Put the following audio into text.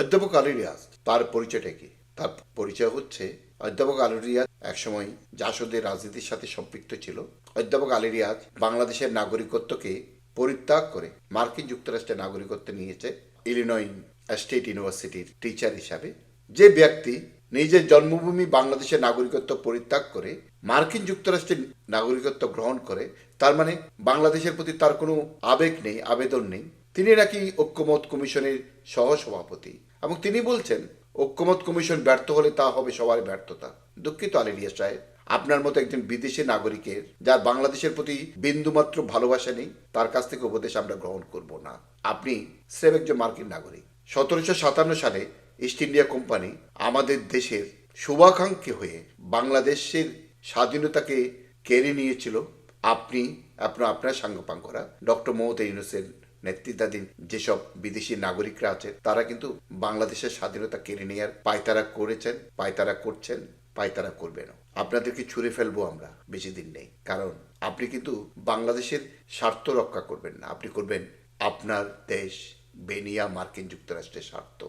অধ্যাপক আলী রিয়াজ, তার পরিচয়টা কি তার পরিচয় হচ্ছে, অধ্যাপক আলী রিয়াজ একসময় জাসদের রাজনীতির সাথে সম্পৃক্ত ছিল। অধ্যাপক আলী রিয়াজ বাংলাদেশের নাগরিকত্বকে পরিত্যাগ করে মার্কিন যুক্তরাষ্ট্রের নাগরিকত্ব নিয়েছে ইলিনয় স্টেট ইউনিভার্সিটির টিচার হিসাবে। যে ব্যক্তি নিজের জন্মভূমি বাংলাদেশের নাগরিকত্ব পরিত্যাগ করে, মার্কিন যুক্তরাষ্ট্রের নাগরিকত্ব গ্রহণ করে, তার মানে বাংলাদেশের প্রতি তার কোনো আবেগ নেই, আবেদন নেই তিনি নাকি ঐক্যমত কমিশনের সহসভাপতি এবং তিনি বলছেন, ঐক্যমত কমিশন ব্যর্থ হলে তা হবে সবার ব্যর্থতা। দুঃখিত আলিরিয়া সাহেব, আপনার মতো একজন বিদেশি নাগরিকের যার বাংলাদেশের প্রতি বিন্দুমাত্র ভালোবাসা নেই, তার কাছ থেকে উপদেশ আমরা গ্রহণ করব না। আপনি স্রেফ একজন মার্কিন নাগরিক। সতেরোশো সাতান্ন সালে ইস্ট ইন্ডিয়া কোম্পানি আমাদের দেশের শুভাকাঙ্ক্ষী হয়ে বাংলাদেশের স্বাধীনতাকে কেড়ে নিয়েছিল। আপনি, আপনার আপনার সাঙ্গপাঙ্গরা, ডক্টর মোহাম্মদ ইউনুসের নেতৃত্বাধীন যেসব বিদেশি নাগরিকরা আছে, তারা কিন্তু বাংলাদেশের স্বাধীনতা কেড়ে নেওয়ার পায়তারা করেছেন, পায়তারা করছেন, পায়তারা করবেন আপনাদেরকে ছুঁড়ে ফেলব আমরা, বেশি দিন নেই। কারণ আপনি কিন্তু বাংলাদেশের স্বার্থ রক্ষা করবেন না। আপনি করবেন আপনার দেশ বেনিয়া মার্কিন যুক্তরাষ্ট্রের স্বার্থ।